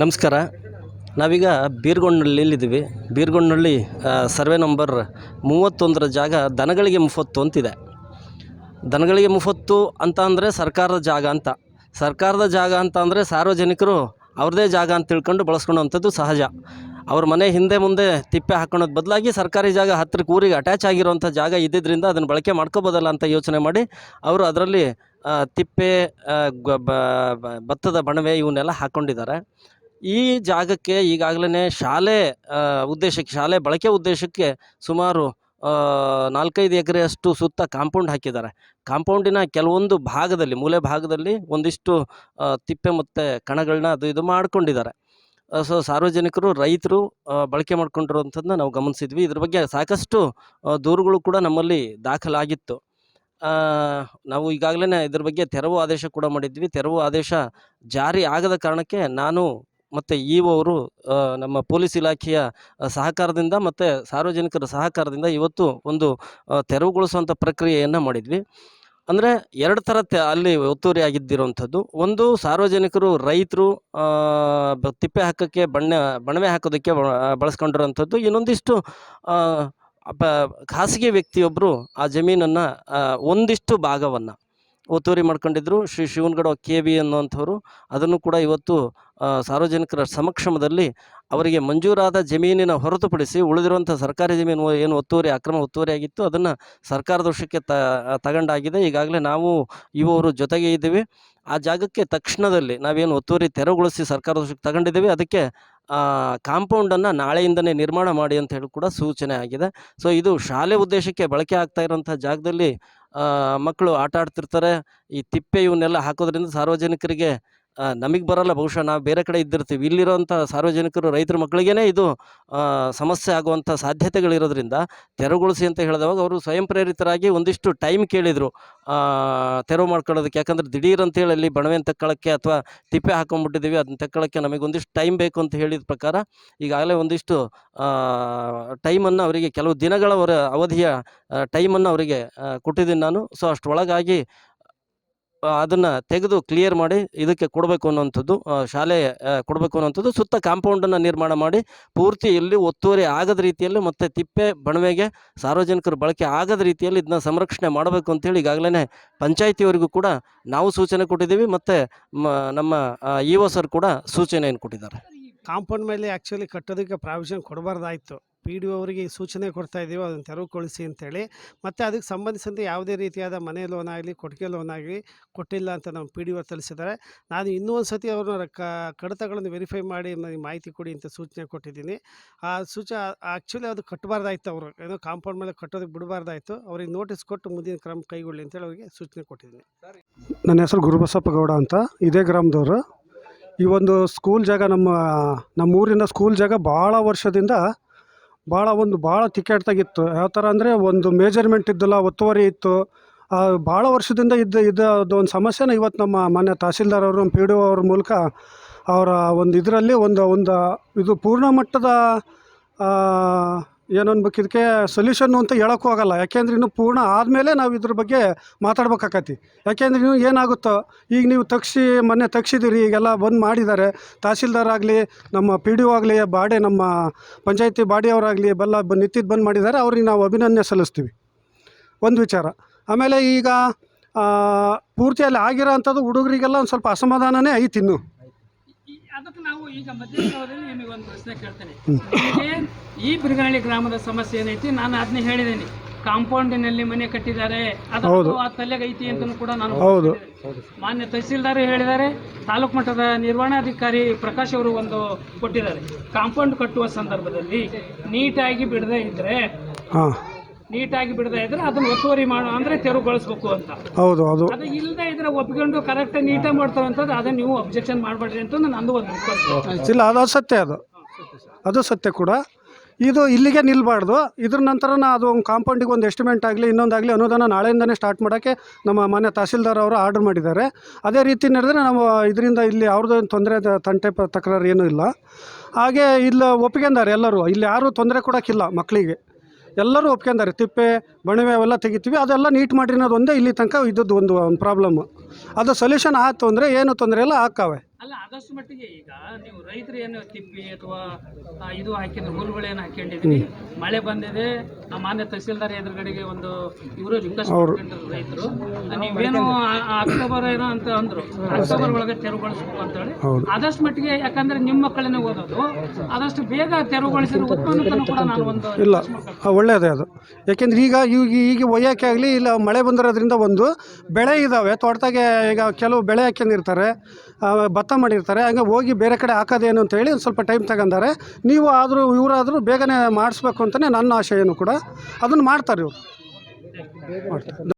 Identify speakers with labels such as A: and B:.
A: ನಮಸ್ಕಾರ. ನಾವೀಗ ಬೀರ್ಗೊಂಡಳ್ಳಿಲಿದ್ದೀವಿ ಬೀರ್ಗೊಂಡಳ್ಳಿ ಆ, ಸರ್ವೆ ನಂಬರ್ ಮೂವತ್ತೊಂದರ ಜಾಗ ದನಗಳಿಗೆ ಮುಫತ್ತು ಅಂತಿದೆ. ದನಗಳಿಗೆ ಮುಫತ್ತು ಅಂತ ಅಂದರೆ ಸರ್ಕಾರದ ಜಾಗ ಅಂತ. ಸರ್ಕಾರದ ಜಾಗ ಅಂತ ಅಂದರೆ ಸಾರ್ವಜನಿಕರು ಅವ್ರದೇ ಜಾಗ ಅಂತ ತಿಳ್ಕೊಂಡು ಬಳಸ್ಕೊಳ್ಳೋವಂಥದ್ದು ಸಹಜ. ಅವ್ರ ಮನೆ ಹಿಂದೆ ಮುಂದೆ ತಿಪ್ಪೆ ಹಾಕೊಳ್ಳೋದು ಬದಲಾಗಿ ಸರ್ಕಾರಿ ಜಾಗ ಹತ್ತಿರಕ್ಕೆ ಊರಿಗೆ ಅಟ್ಯಾಚ್ ಆಗಿರುವಂಥ ಜಾಗ ಇದ್ದಿದ್ದರಿಂದ ಅದನ್ನು ಬಳಕೆ ಮಾಡ್ಕೋಬೋದಲ್ಲ ಅಂತ ಯೋಚನೆ ಮಾಡಿ ಅವರು ಅದರಲ್ಲಿ ತಿಪ್ಪೆ ಭತ್ತದ ಬಣವೆ ಇವನ್ನೆಲ್ಲ ಹಾಕ್ಕೊಂಡಿದ್ದಾರೆ ಈ ಜಾಗಕ್ಕೆ ಈಗಾಗಲೇ ಶಾಲೆ ಉದ್ದೇಶಕ್ಕೆ, ಶಾಲೆ ಬಳಕೆ ಉದ್ದೇಶಕ್ಕೆ ಸುಮಾರು ನಾಲ್ಕೈದು ಎಕರೆಯಷ್ಟು ಸುತ್ತ ಕಾಂಪೌಂಡ್ ಹಾಕಿದ್ದಾರೆ. ಕಾಂಪೌಂಡಿನ ಕೆಲವೊಂದು ಭಾಗದಲ್ಲಿ, ಮೂಲೆ ಭಾಗದಲ್ಲಿ ಒಂದಿಷ್ಟು ತಿಪ್ಪೆ ಮತ್ತು ಕಣಗಳನ್ನ ಅದು ಇದು ಮಾಡ್ಕೊಂಡಿದ್ದಾರೆ. ಸೊ ಸಾರ್ವಜನಿಕರು, ರೈತರು ಬಳಕೆ ಮಾಡ್ಕೊಂಡಿರುವಂಥದ್ದನ್ನ ನಾವು ಗಮನಿಸಿದ್ವಿ. ಇದ್ರ ಬಗ್ಗೆ ಸಾಕಷ್ಟು ದೂರುಗಳು ಕೂಡ ನಮ್ಮಲ್ಲಿ ದಾಖಲಾಗಿತ್ತು. ನಾವು ಈಗಾಗಲೇ ಇದ್ರ ಬಗ್ಗೆ ತೆರವು ಆದೇಶ ಕೂಡ ಮಾಡಿದ್ವಿ. ತೆರವು ಆದೇಶ ಜಾರಿ ಆಗದ ಕಾರಣಕ್ಕೆ ನಾನು ಮತ್ತು ಇ ಅವರು ನಮ್ಮ ಪೊಲೀಸ್ ಇಲಾಖೆಯ ಸಹಕಾರದಿಂದ ಮತ್ತು ಸಾರ್ವಜನಿಕರ ಸಹಕಾರದಿಂದ ಇವತ್ತು ಒಂದು ತೆರವುಗೊಳಿಸುವಂಥ ಪ್ರಕ್ರಿಯೆಯನ್ನು ಮಾಡಿದ್ವಿ. ಅಂದರೆ ಎರಡು ಥರ ಅಲ್ಲಿ ಒತ್ತುವರಿ ಆಗಿದ್ದಿರುವಂಥದ್ದು. ಒಂದು ಸಾರ್ವಜನಿಕರು, ರೈತರು ತಿಪ್ಪೆ ಹಾಕೋಕ್ಕೆ ಬಣ್ಣ, ಬಣವೆ ಹಾಕೋದಕ್ಕೆ ಬಳಸ್ಕೊಂಡಿರುವಂಥದ್ದು. ಇನ್ನೊಂದಿಷ್ಟು ಖಾಸಗಿ ವ್ಯಕ್ತಿಯೊಬ್ಬರು ಆ ಜಮೀನನ್ನು ಒಂದಿಷ್ಟು ಭಾಗವನ್ನು ಒತ್ತುವರಿ ಮಾಡ್ಕೊಂಡಿದ್ರು. ಶ್ರೀ ಶಿವನಗಡ ಕೆ ಬಿ ಅನ್ನುವಂಥವ್ರು. ಅದನ್ನು ಕೂಡ ಇವತ್ತು ಸಾರ್ವಜನಿಕರ ಸಮಕ್ಷಮದಲ್ಲಿ ಅವರಿಗೆ ಮಂಜೂರಾದ ಜಮೀನಿನ ಹೊರತುಪಡಿಸಿ ಉಳಿದಿರುವಂಥ ಸರ್ಕಾರಿ ಜಮೀನು ಏನು ಒತ್ತುವರಿ, ಅಕ್ರಮ ಒತ್ತುವರಿ ಆಗಿತ್ತು, ಅದನ್ನು ಸರ್ಕಾರದ ವಶಕ್ಕೆ ತ, ತಗೊಂಡಾಗಿದೆ. ಈಗಾಗಲೇ ನಾವು ಇವರು ಜೊತೆಗೆ ಇದ್ದೀವಿ. ಆ ಜಾಗಕ್ಕೆ ತಕ್ಷಣದಲ್ಲಿ ನಾವೇನು ಒತ್ತುವರಿ ತೆರವುಗೊಳಿಸಿ ಸರ್ಕಾರದ ವಶಕ್ಕೆ ತಗೊಂಡಿದ್ದೀವಿ. ಅದಕ್ಕೆ ಕಾಂಪೌಂಡನ್ನು ನಾಳೆಯಿಂದನೇ ನಿರ್ಮಾಣ ಮಾಡಿ ಅಂತ ಹೇಳಿ ಕೂಡ ಸೂಚನೆ ಆಗಿದೆ. ಸೊ, ಇದು ಶಾಲೆ ಉದ್ದೇಶಕ್ಕೆ ಬಳಕೆ ಆಗ್ತಾ ಇರೋಂಥ ಜಾಗದಲ್ಲಿ ಮಕ್ಕಳು ಆಟ ಆಡ್ತಿರ್ತಾರೆ. ಈ ತಿಪ್ಪೆ ಇವನ್ನೆಲ್ಲ ಹಾಕೋದ್ರಿಂದ ಸಾರ್ವಜನಿಕರಿಗೆ ನಮಗೆ ಬರಲ್ಲ. ಬಹುಶಃ ನಾವು ಬೇರೆ ಕಡೆ ಇದ್ದಿರ್ತೀವಿ. ಇಲ್ಲಿರೋಂಥ ಸಾರ್ವಜನಿಕರು ರೈತರ ಮಕ್ಕಳಿಗೇ ಇದು ಸಮಸ್ಯೆ ಆಗುವಂಥ ಸಾಧ್ಯತೆಗಳಿರೋದ್ರಿಂದ ತೆರವುಗೊಳಿಸಿ ಅಂತ ಹೇಳಿದವಾಗ ಅವರು ಸ್ವಯಂ ಪ್ರೇರಿತರಾಗಿ ಒಂದಿಷ್ಟು ಟೈಮ್ ಕೇಳಿದರು. ತೆರವು ಮಾಡ್ಕೊಳ್ಳೋದಕ್ಕೆ. ಯಾಕಂದರೆ ದಿಢೀರ್ ಅಂತೇಳಿ ಅಲ್ಲಿ ಬಣವೆನ ತಕ್ಕೊಳ್ಳೋಕ್ಕೆ ಅಥವಾ ತಿಪ್ಪೆ ಹಾಕೊಂಡ್ಬಿಟ್ಟಿದ್ದೀವಿ ಅದನ್ನ ತಕ್ಕೊಳ್ಳೋಕ್ಕೆ ನಮಗೆ ಒಂದಿಷ್ಟು ಟೈಮ್ ಬೇಕು ಅಂತ ಹೇಳಿದ ಪ್ರಕಾರ ಈಗಾಗಲೇ ಒಂದಿಷ್ಟು ಟೈಮನ್ನು ಅವರಿಗೆ ಕೆಲವು ದಿನಗಳವರ ಅವಧಿಯ ಟೈಮನ್ನು ಅವರಿಗೆ ಕೊಟ್ಟಿದ್ದೀನಿ ನಾನು. ಸೊ, ಅಷ್ಟರೊಳಗಾಗಿ ಅದನ್ನು ತೆಗೆದು ಕ್ಲಿಯರ್ ಮಾಡಿ ಇದಕ್ಕೆ ಕೊಡಬೇಕು ಅನ್ನುವಂಥದ್ದು ಶಾಲೆ ಕೊಡಬೇಕು ಅನ್ನುವಂಥದ್ದು, ಸುತ್ತ ಕಾಂಪೌಂಡನ್ನು ನಿರ್ಮಾಣ ಮಾಡಿ ಪೂರ್ತಿ ಇಲ್ಲಿ ಒತ್ತುವರಿ ಆಗದ ರೀತಿಯಲ್ಲಿ ಮತ್ತು ತಿಪ್ಪೆ, ಬಣವೆಗೆ ಸಾರ್ವಜನಿಕರು ಬಳಕೆ ಆಗದ ರೀತಿಯಲ್ಲಿ ಇದನ್ನ ಸಂರಕ್ಷಣೆ ಮಾಡಬೇಕು ಅಂತೇಳಿ ಈಗಾಗಲೇ ಪಂಚಾಯಿತಿಯವರಿಗೂ ಕೂಡ ನಾವು ಸೂಚನೆ ಕೊಟ್ಟಿದ್ದೀವಿ ಮತ್ತು ನಮ್ಮ ಇ ಒ ಸರ್ ಕೂಡ ಸೂಚನೆಯನ್ನು ಕೊಟ್ಟಿದ್ದಾರೆ.
B: ಕಾಂಪೌಂಡ್ ಮೇಲೆ ಆ್ಯಕ್ಚುಲಿ ಕಟ್ಟೋದಕ್ಕೆ ಪ್ರಾವಿಷನ್ ಕೊಡಬಾರ್ದಾಯಿತು. ಪಿ ಡಿ ಒ ಅವರಿಗೆ ಸೂಚನೆ ಕೊಡ್ತಾ ಇದ್ದೀವಿ ಅದನ್ನು ತೆರವುಗೊಳಿಸಿ ಅಂತೇಳಿ. ಮತ್ತು ಅದಕ್ಕೆ ಸಂಬಂಧಿಸಿದಂತೆ ಯಾವುದೇ ರೀತಿಯಾದ ಮನೆ ಲೋನ್ ಆಗಲಿ, ಕೊಟ್ಟಿಗೆ ಲೋನ್ ಆಗಲಿ ಕೊಟ್ಟಿಲ್ಲ ಅಂತ ನಮ್ಮ ಪಿ ಡಿ ಒ ತಿಳಿಸಿದ್ದಾರೆ. ನಾನು ಇನ್ನೂ ಒಂದು ಸತಿ ಅವ್ರನ್ನ ಕ, ಕಡತಗಳನ್ನು ವೆರಿಫೈ ಮಾಡಿ ನನಗೆ ಮಾಹಿತಿ ಕೊಡಿ ಅಂತ ಸೂಚನೆ ಕೊಟ್ಟಿದ್ದೀನಿ. ಆ ಸೂಚ ಆ್ಯಕ್ಚುಲಿ ಅದು ಕಟ್ಟಬಾರ್ದಾಯ್ತು ಅವರು. ಏನೋ ಕಾಂಪೌಂಡ್ ಮೇಲೆ ಕಟ್ಟೋದಕ್ಕೆ ಬಿಡಬಾರ್ದಾಯ್ತು. ಅವ್ರಿಗೆ ನೋಟಿಸ್ ಕೊಟ್ಟು ಮುಂದಿನ ಕ್ರಮ ಕೈಗೊಳ್ಳಿ ಅಂತೇಳಿ ಅವರಿಗೆ ಸೂಚನೆ ಕೊಟ್ಟಿದ್ದೀನಿ. ನನ್ನ ಹೆಸರು ಗುರುಬಸಪ್ಪ ಗೌಡ ಅಂತ. ಇದೇ ಗ್ರಾಮದವರು. ಈ ಒಂದು ಸ್ಕೂಲ್ ಜಾಗ ನಮ್ಮ, ನಮ್ಮೂರಿನ ಸ್ಕೂಲ್ ಜಾಗ ಭಾಳ ವರ್ಷದಿಂದ ಭಾಳ ಒಂದು ಭಾಳ ತಿಕ್ಕಾಡ್ತಾಗಿತ್ತು ಯಾವ ಥರ ಅಂದರೆ ಒಂದು ಮೇಜರ್ಮೆಂಟ್ ಇದ್ದಿಲ್ಲ, ಒತ್ತುವರಿ ಇತ್ತು. ಭಾಳ ವರ್ಷದಿಂದ ಇದ್ದ ಇದ್ದ ಒಂದು ಸಮಸ್ಯೆನ ಇವತ್ತು ನಮ್ಮ ಮಾನ್ಯ ತಹಸೀಲ್ದಾರ್ ಅವರು ಪಿ ಡಿ ಒ ಅವ್ರ ಮೂಲಕ ಅವರ ಒಂದು ಇದರಲ್ಲಿ ಒಂದು ಒಂದು ಇದು ಪೂರ್ಣ ಮಟ್ಟದ ಆ, ಏನು ಅನ್ಬೇಕು ಇದಕ್ಕೆ ಸೊಲ್ಯೂಷನ್ನು ಅಂತ ಹೇಳೋಕ್ಕೂ ಆಗಲ್ಲ. ಯಾಕೆಂದ್ರೆ ಇನ್ನು ಪೂರ್ಣ ಆದಮೇಲೆ ನಾವು ಇದ್ರ ಬಗ್ಗೆ ಮಾತಾಡ್ಬೇಕಾಕತಿ. ಯಾಕೆಂದ್ರೆ ನೀವು ಏನಾಗುತ್ತೋ ಈಗ ನೀವು ತಗ್ಸಿ ಮೊನ್ನೆ ತಗ್ಸಿದ್ದೀರಿ ಈಗೆಲ್ಲ ಬಂದ್ ಮಾಡಿದ್ದಾರೆ. ತಹಸೀಲ್ದಾರ್ ಆಗಲಿ ನಮ್ಮ ಪಿ ಡಿ ಒ ಆಗಲಿ ಬಾಡೆ ನಮ್ಮ ಪಂಚಾಯತಿ ಬಾಡಿಯವರಾಗಲಿ ಬಲ್ಲ ಬ ನಿತ್ತಿದ್ದು ಬಂದ್ ಮಾಡಿದ್ದಾರೆ ಅವ್ರಿಗೆ ನಾವು ಅಭಿನಂದನೆ ಸಲ್ಲಿಸ್ತೀವಿ. ಒಂದು ವಿಚಾರ. ಆಮೇಲೆ ಈಗ ಪೂರ್ತಿಯಲ್ಲಿ ಆಗಿರೋ ಅಂಥದ್ದು ಹುಡುಗರಿಗೆಲ್ಲ ಒಂದು ಸ್ವಲ್ಪ ಅಸಮಾಧಾನನೇ ಐತಿ ಇನ್ನು.
C: ಅದಕ್ಕೆ ನಾವು ಈಗ ಮಧ್ಯದಲ್ಲಿ ನಿಮಗೆ ಒಂದು ಪ್ರಶ್ನೆ ಕೇಳ್ತೇನೆ. ಈ ಬಿರುಗಾಳಿ ಗ್ರಾಮದ ಸಮಸ್ಯೆ ಏನೈತಿ? ನಾನು ಅದನ್ನ ಹೇಳಿದ್ದೀನಿ. ಕಾಂಪೌಂಡಿನಲ್ಲಿ ಮನೆ ಕಟ್ಟಿದ್ದಾರೆ. ಅದು ಆ ತಲೆಗೆ ಐತಿ ಅಂತಾನೂ ಕೂಡ ನಾನು
B: ಹೌದು.
C: ಮಾನ್ಯ ತಹಸೀಲ್ದಾರ್ ಹೇಳಿದ್ದಾರೆ. ತಾಲೂಕು ಮಟ್ಟದ ನಿರ್ವಹಣಾಧಿಕಾರಿ ಪ್ರಕಾಶ್ ಅವರು ಒಂದು ಕೊಟ್ಟಿದ್ದಾರೆ. ಕಾಂಪೌಂಡ್ ಕಟ್ಟುವ ಸಂದರ್ಭದಲ್ಲಿ ನೀಟಾಗಿ ಬಿಡದೇ ಇದ್ರೆ ನೀಟಾಗಿ ಬಿಡದೇ ಇದ್ರೆ ಅದನ್ನ ಒತ್ತುವರಿ ಮಾಡೋ ಅಂದ್ರೆ ತೆರವುಗೊಳಿಸ್ಬೇಕು ಅಂತ.
B: ಹೌದು ಅದು.
C: ಅದು ಇಲ್ಲದೆ ಇದ್ರೆ ಒಪ್ಕೊಂಡು ಕರೆಕ್ಟ್ ನೀಟಾಗಿ ಮಾಡ್ತಾವಂಥದ್ದು ಅದನ್ನ ನೀವು ಅಬ್ಜೆಕ್ಷನ್ ಮಾಡಬೇಡ್ರಿ ಅಂತ ನಂದು ಒಂದು
B: ಇಲ್ಲ ಅದು ಸತ್ಯ ಅದು. ಅದು ಸತ್ಯ ಕೂಡ. ಇದು ಇಲ್ಲಿಗೆ ನಿಲ್ಬಾರ್ದು. ಇದ್ರ ನಂತರ ಅದು ಒಂದು ಕಾಂಪೌಂಡಿಗೆ ಒಂದು ಎಸ್ಟಿಮೇಟ್ ಆಗಲಿ ಇನ್ನೊಂದಾಗಲಿ ಅನುದಾನ ನಾಳೆಯಿಂದನೇ ಸ್ಟಾರ್ಟ್ ಮಾಡೋಕ್ಕೆ ನಮ್ಮ ಮಾನ್ಯ ತಹಸೀಲ್ದಾರ್ ಅವರು ಆರ್ಡರ್ ಮಾಡಿದ್ದಾರೆ. ಅದೇ ರೀತಿ ನಡೆದ್ರೆ ನಾವು ಇದರಿಂದ ಇಲ್ಲಿ ಅವ್ರದ್ದು ತೊಂದರೆ ತಂಟೆ ಪ- ತಕರಾರು ಏನೂ ಇಲ್ಲ. ಹಾಗೆ ಇಲ್ಲಿ ಒಪ್ಕೊಂಡಾರೆ ಎಲ್ಲರೂ. ಇಲ್ಲಿ ಯಾರೂ ತೊಂದರೆ ಕೊಡೋಕ್ಕಿಲ್ಲ ಮಕ್ಕಳಿಗೆ. ಎಲ್ಲರೂ ಒಪ್ಕೊಂಡಾರೆ, ತಿಪ್ಪೆ, ಬಣವೆ ಅವೆಲ್ಲ ತೆಗಿತೀವಿ, ಅದೆಲ್ಲ ನೀಟ್ ಮಾಡಿರೋದು ಒಂದೇ ಇಲ್ಲಿ ತನಕ ಇದ್ದದ್ದು ಒಂದು ಪ್ರಾಬ್ಲಮ್ಮು ಅದು ಸೊಲ್ಯೂಷನ್ ಆಯ್ತು ಅಂದರೆ ಏನು ತೊಂದರೆ ಇಲ್ಲ
C: ಅಲ್ಲ ಆದಷ್ಟು ಮಟ್ಟಿಗೆ ಈಗ ನೀವು ರೈತರು ಏನು ತಿಪ್ಪಿ ಅಥವಾ ಇದು ಹಾಕಿದ್ರೆ ಏನು ಹಾಕೊಂಡಿದ್ರಿ ಮಳೆ ಬಂದಿದೆ ಆ ಮಾನ್ಯ ತಹಸೀಲ್ದಾರ್ ಎದುರುಗಡೆಗೆ ಒಂದು ಇವರು ರಿಕ್ವೆಸ್ಟ್ ರೈತರು. ನೀವೇನು ಅಕ್ಟೋಬರ್ ಏನೋ ಅಂತ ಅಂದ್ರು. ಅಕ್ಟೋಬರ್ ಒಳಗೆ ತೆರವುಗೊಳಿಸ್ಬೇಕು ಅಂತ ಹೇಳಿ ಆದಷ್ಟು ಮಟ್ಟಿಗೆ ಯಾಕಂದ್ರೆ ನಿಮ್ಮ ಮಕ್ಕಳನ್ನೇ ಓದೋದು. ಆದಷ್ಟು ಬೇಗ ತೆರವುಗೊಳಿಸಿದ್ರೆ ಉತ್ಪನ್ನ ಕೂಡ ನಾನು ಒಂದು
B: ಇಲ್ಲ ಒಳ್ಳೇದೇ ಒಳ್ಳೆಯದೇ ಅದು. ಯಾಕೆಂದ್ರೆ ಈಗ ಈಗ ಈಗ ಒಯ್ಯೋಕ್ಕೆ ಆಗಲಿ ಇಲ್ಲ ಮಳೆ ಬಂದಿರೋದ್ರಿಂದ ಒಂದು ಬೆಳೆ ಇದ್ದಾವೆ ತೋಟದಾಗೆ ಈಗ ಕೆಲವು ಬೆಳೆ ಹಾಕ್ಯಂದಿರ್ತಾರೆ ಭತ್ತ ಮಾಡಿರ್ತಾರೆ. ಹಂಗೆ ಹೋಗಿ ಬೇರೆ ಕಡೆ ಹಾಕೋದೇನು ಅಂತ ಹೇಳಿ ಒಂದು ಸ್ವಲ್ಪ ಟೈಮ್ ತಗೊಂಡಾರೆ. ನೀವು ಆದರೂ ಇವರಾದರೂ ಬೇಗನೆ ಮಾಡಿಸ್ಬೇಕು ಅಂತಲೇ ನನ್ನ ಆಶಯನೂ ಕೂಡ. ಅದನ್ನು ಮಾಡ್ತಾರೆ ಇವರು. ಮಾಡ್ತಾರೆ.